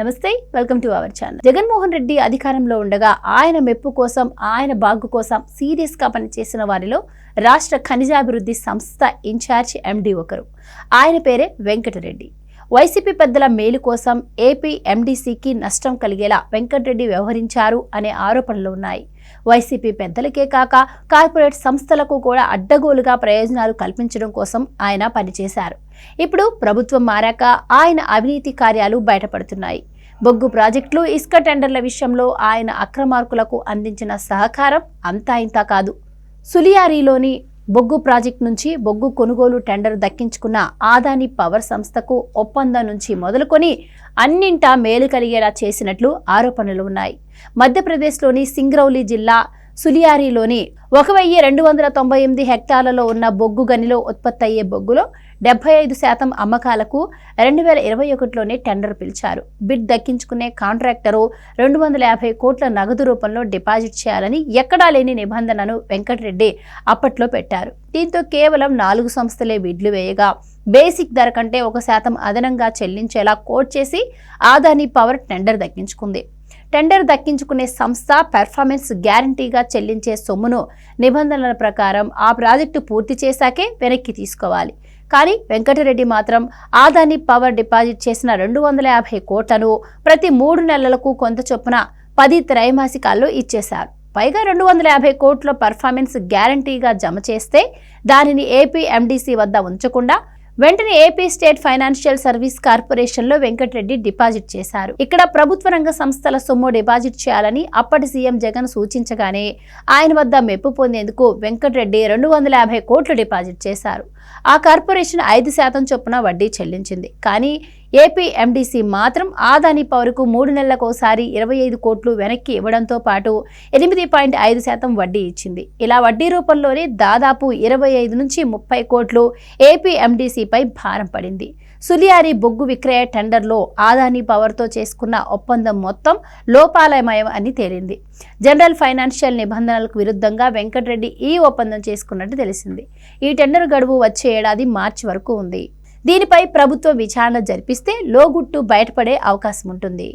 నమస్తే welcome to our channel Jaganmohan Reddy అధికారంలో ఉండగా ఆయన మెప్పు కోసం ఆయన బాగు కోసం సీరియస్గా పనిచేసిన వారిలో రాష్ట్ర ఖనిజాభివృద్ధి సంస్థ ఇన్ఛార్జ్ ఎండీ ఒకరు. ఆయన పేరే వెంకటరెడ్డి. వైసీపీ పెద్దల మేలు కోసం ఏపీ ఎండీసీకి నష్టం కలిగేలా వెంకటరెడ్డి వ్యవహరించారు అనే ఆరోపణలు ఉన్నాయి. వైసీపీ పెద్దలకే కాక కార్పొరేట్ సంస్థలకు కూడా అడ్డగోలుగా ప్రయోజనాలు కల్పించడం కోసం ఆయన పనిచేశారు. ఇప్పుడు ప్రభుత్వం మారాక ఆయన అవినీతి కార్యాలు బయటపడుతున్నాయి. బొగ్గు ప్రాజెక్టులు ఇసుక టెండర్ల విషయంలో ఆయన అక్రమార్కులకు అందించిన సహకారం అంతా ఇంతా కాదు. సులియారీలోని బొగ్గు ప్రాజెక్టు నుంచి బొగ్గు కొనుగోలు టెండర్ దక్కించుకున్న ఆదాని పవర్ సంస్థకు ఒప్పందం నుంచి మొదలుకొని అన్నింటా మేలు కలిగేలా చేసినట్లు ఆరోపణలు ఉన్నాయి. మధ్యప్రదేశ్లోని సింగ్రౌలి జిల్లా సులియారిలోని ఒక వెయ్యి రెండు వందల తొంభై ఎనిమిది హెక్టార్లలో ఉన్న బొగ్గు గనిలో ఉత్పత్తి అయ్యే బొగ్గులో డెబ్బై ఐదు శాతం అమ్మకాలకు రెండు వేల ఇరవై ఒకటిలోనే టెండర్ పిలిచారు. బిడ్ దక్కించుకునే కాంట్రాక్టరు రెండు వందల యాభై కోట్ల నగదు రూపంలో డిపాజిట్ చేయాలని ఎక్కడా లేని నిబంధనను వెంకటరెడ్డి అప్పట్లో పెట్టారు. దీంతో కేవలం నాలుగు సంస్థలే బిడ్లు వేయగా బేసిక్ ధర కంటే ఒక శాతం అదనంగా చెల్లించేలా కోట్ చేసి ఆదాని పవర్ టెండర్ దక్కించుకుంది. టెండర్ దక్కించుకునే సంస్థ పెర్ఫార్మెన్స్ గ్యారంటీగా చెల్లించే సొమ్మును నిబంధనల ప్రకారం ఆ ప్రాజెక్టు పూర్తి చేశాకే వెనక్కి తీసుకోవాలి. కానీ వెంకటరెడ్డి మాత్రం ఆదాని పవర్ డిపాజిట్ చేసిన రెండు వందల యాభై కోట్లను ప్రతి మూడు నెలలకు కొంత చొప్పున పది త్రైమాసికాల్లో ఇచ్చేశారు. పైగా రెండు వందల యాభై కోట్ల పర్ఫార్మెన్స్ గ్యారంటీగా జమ చేస్తే దానిని ఏపీ ఎండీసీ వద్ద ఉంచకుండా వెంటనే ఏపీ స్టేట్ ఫైనాన్షియల్ సర్వీస్ కార్పొరేషన్లో వెంకటరెడ్డి డిపాజిట్ చేశారు. ఇక్కడ ప్రభుత్వ రంగ సంస్థల సొమ్ము డిపాజిట్ చేయాలని అప్పటి సీఎం జగన్ సూచించగానే ఆయన వద్ద మెప్పు పొందేందుకు వెంకటరెడ్డి రెండు వందల యాభై కోట్లు డిపాజిట్ చేశారు. ఆ కార్పొరేషన్ ఐదు శాతం చొప్పున వడ్డీ చెల్లించింది. కానీ ఏపీ ఎండీసీ మాత్రం ఆదాని పవర్కు మూడు నెలలకోసారి ఇరవై ఐదు కోట్లు వెనక్కి ఇవ్వడంతో పాటు ఎనిమిది పాయింట్ ఐదు శాతం వడ్డీ ఇచ్చింది. ఇలా వడ్డీ రూపంలోనే దాదాపు ఇరవై ఐదు నుంచి ముప్పై కోట్లు ఏపీ ఎండీసీపై భారం పడింది. సులియారి బొగ్గు విక్రయ టెండర్లో ఆదాని పవర్తో చేసుకున్న ఒప్పందం మొత్తం లోపాలమయం అని తేలింది. జనరల్ ఫైనాన్షియల్ నిబంధనలకు విరుద్ధంగా వెంకటరెడ్డి ఈ ఒప్పందం చేసుకున్నట్టు తెలిసింది. ఈ టెండర్ గడువు వచ్చే ఏడాది మార్చి వరకు ఉంది. దీనిపై ప్రభుత్వం విచారణ జరిపిస్తే లోగుట్టు బయటపడే అవకాశం ఉంటుంది